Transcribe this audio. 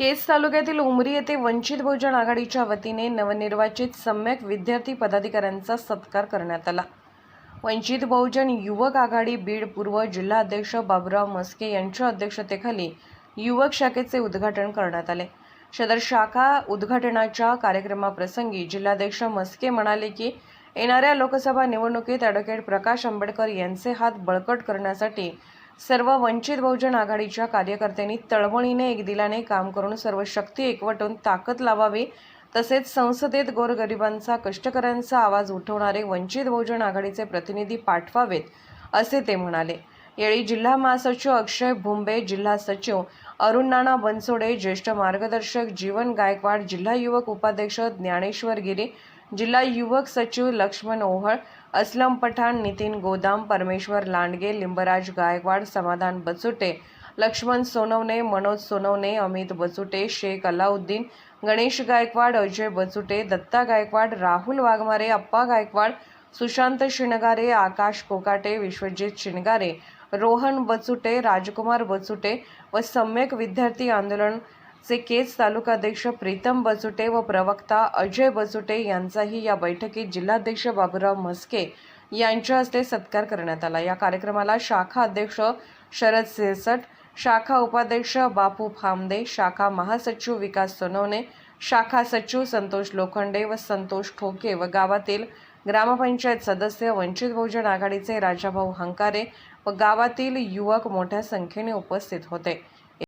केज तालुक्यातील उमरी येथे वंचित बहुजन आघाडीच्या वतीने नवनिर्वाचित सम्यक विद्यार्थी पदाधिकाऱ्यांचा सत्कार करण्यात आला. वंचित बहुजन युवक आघाडी बीड पूर्व जिल्हाध्यक्ष बाबुराव मस्के यांच्या अध्यक्षतेखाली युवक शाखेचे उद्घाटन करण्यात आले. सदर शाखा उद्घाटनाच्या कार्यक्रमाप्रसंगी जिल्हाध्यक्ष मस्के म्हणाले की येणाऱ्या लोकसभा निवडणुकीत ॲडव्होकेट प्रकाश आंबेडकर यांचे हात बळकट करण्यासाठी सर्व वंचित बहुजन आघाडीच्या कार्यकर्त्यांनी तळमळीने एकदिलाने काम करून सर्व शक्ती एकवटून ताकद लावावी तसेच संसदेत गोरगरिबांचा कष्टकऱ्यांचा आवाज उठवणारे वंचित बहुजन आघाडीचे प्रतिनिधी पाठवावेत असे ते म्हणाले. यावेळी जिल्हा महासचिव अक्षय भुंबे जिल्हा सचिव अरुण नाना बनसोडे ज्येष्ठ मार्गदर्शक जीवन गायकवाड जिल्हा युवक उपाध्यक्ष ज्ञानेश्वर गिरी जिल्हा युवक सचिव लक्ष्मण ओहळ असलम पठाण नितीन गोदाम परमेश्वर लांडगे लिंबराज गायकवाड समाधान बचुटे लक्ष्मण सोनवणे मनोज सोनवणे अमित बचुटे शेख अलाउद्दीन गणेश गायकवाड अजय बचुटे दत्ता गायकवाड राहुल वाघमारे अप्पा गायकवाड सुशांत शिणगारे आकाश कोकाटे विश्वजित शिणगारे रोहन बचुटे राजकुमार बचुटे व सम्यक विद्यार्थी आंदोलन चे केज तालुकाध्यक्ष प्रीतम बचुटे व प्रवक्ता अजय बचुटे यांचाही या बैठकीत जिल्हाध्यक्ष बाबूराव म्हस्के यांच्या हस्ते सत्कार करण्यात आला. या कार्यक्रमाला शाखा अध्यक्ष शरद सिरसट शाखा उपाध्यक्ष बापू फामदे शाखा महासचिव विकास सोनवणे शाखा सचिव संतोष लोखंडे व संतोष ठोके व गावातील ग्रामपंचायत सदस्य वंचित बहुजन आघाडीचे राजाभाऊ हंकारे व गावातील युवक मोठ्या संख्येने उपस्थित होते.